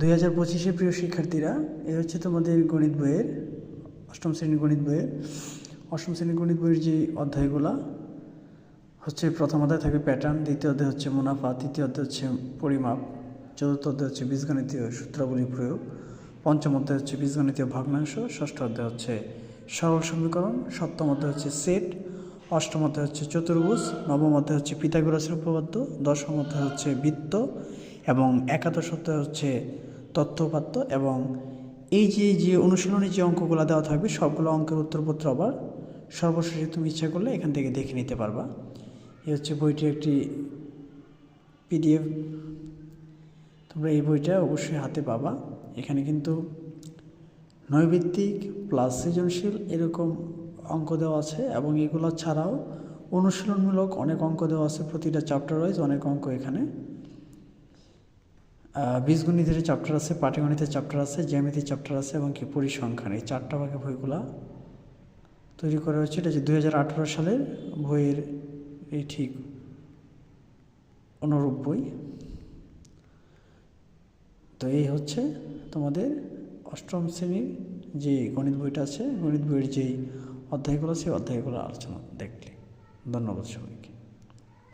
দুই হাজার পঁচিশে প্রিয় শিক্ষার্থীরা এ হচ্ছে তোমাদের গণিত বইয়ের, অষ্টম শ্রেণির গণিত বইয়ের। অষ্টম শ্রেণির গণিত বইয়ের যে অধ্যায়গুলা হচ্ছে প্রথম অধ্যায় থাকবে প্যাটার্ন দ্বিতীয় অধ্যায় হচ্ছে মুনাফা, তৃতীয় অধ্যায় হচ্ছে পরিমাপ, চতুর্থ অধ্যায় হচ্ছে বীজগণিতীয় সূত্রাবলী প্রয়োগ, পঞ্চম অধ্যায় হচ্ছে বীজগণিতীয় ভগ্নাংশ, ষষ্ঠ অধ্যায় হচ্ছে সরল সমীকরণ, সপ্তম অধ্যায় হচ্ছে সেট অষ্টম অধ্যায় হচ্ছে চতুর্ভুজ, নবম অধ্যায় হচ্ছে পিতাগোরাসের উপপাদ্য, দশম অধ্যায় হচ্ছে বৃত্ত এবং একাদশ অধ্যায় হচ্ছে তথ্যপাত্য এবং এই যে যে অনুশীলনী যে অঙ্কগুলো দেওয়া থাকবে, সবগুলো অঙ্কের উত্তরপত্র আবার সর্বশেষে তুমি ইচ্ছা করলে এখান থেকে দেখে নিতে পারবা। এই হচ্ছে বইটি একটি পিডিএফ তোমরা এই বইটা অবশ্যই হাতে পাবা। এখানে কিন্তু নৈভিত্তিক প্লাস সৃজনশীল এরকম অঙ্ক দেওয়া আছে এবং এগুলো ছাড়াও অনুশীলনমূলক অনেক অঙ্ক দেওয়া আছে। প্রতিটা চ্যাপ্টার ওয়াইজ অনেক অঙ্ক এখানে বীজগণিতের চ্যাপ্টার আছে, পাটিগণিতের চ্যাপ্টার আছে, জ্যামিতির চ্যাপ্টার আছে এবং কি পরিসংখ্যান। এই চারটা ভাগে বইগুলা তৈরি করা হয়েছে। এটা যে দু হাজার আঠেরো সালের বইয়ের এই ঠিক অনুরূপ বই। তো এই হচ্ছে তোমাদের অষ্টম শ্রেণির যে গণিত বইটা আছে, গণিত বইয়ের যেই অধ্যায়গুলো সেই অধ্যায়গুলো আলোচনা দেখলে। ধন্যবাদ সবাইকে।